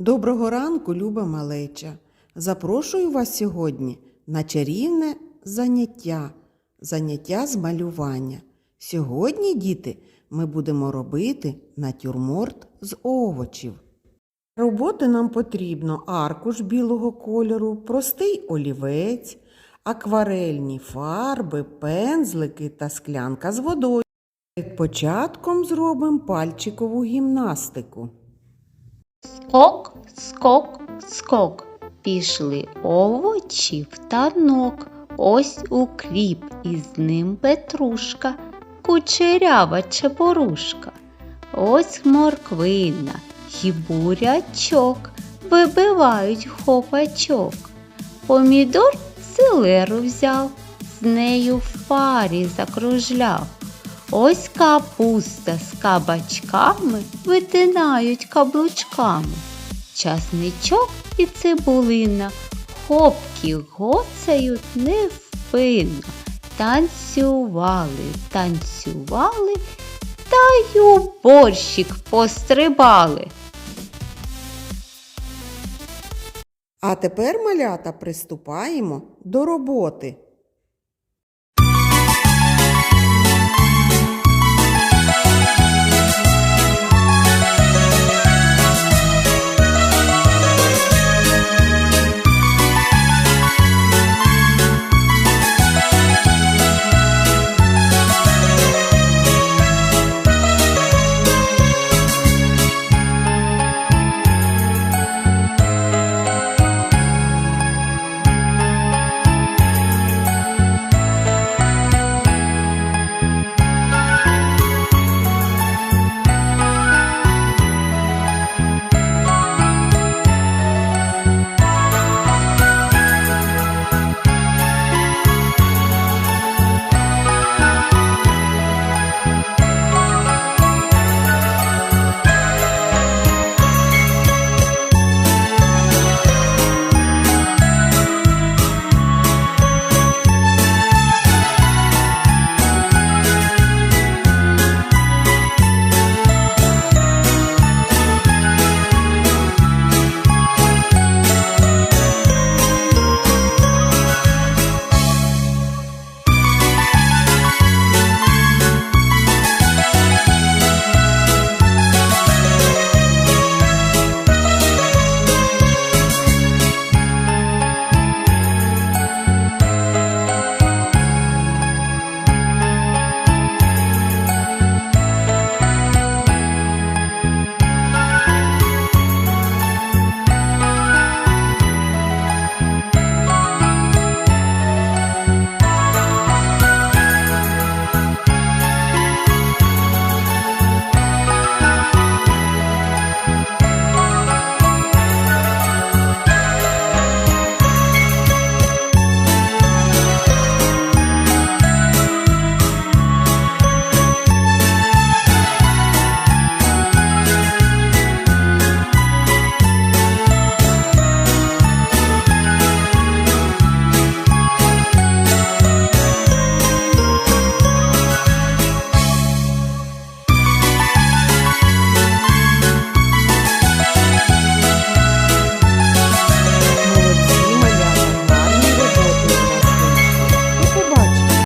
Доброго ранку, люба малеча. Запрошую вас сьогодні на чарівне заняття, заняття з малювання. Сьогодні, діти, ми будемо робити натюрморт з овочів. Роботи нам потрібно аркуш білого кольору, простий олівець, акварельні фарби, пензлики та склянка з водою. Перед початком зробимо пальчикову гімнастику. Скок, скок, скок. Пішли овочі в танок. Ось укріп, і з ним петрушка, кучерява чепорушка. Ось морквина й бурячок вибивають хопачок. Помідор селеру взяв, з нею в парі закружляв. Ось капуста з кабачками витинають каблучками. Часничок і цибулина хопки гоцають невпинно. Танцювали, танцювали та й у борщик пострибали. А тепер, малята, приступаємо до роботи.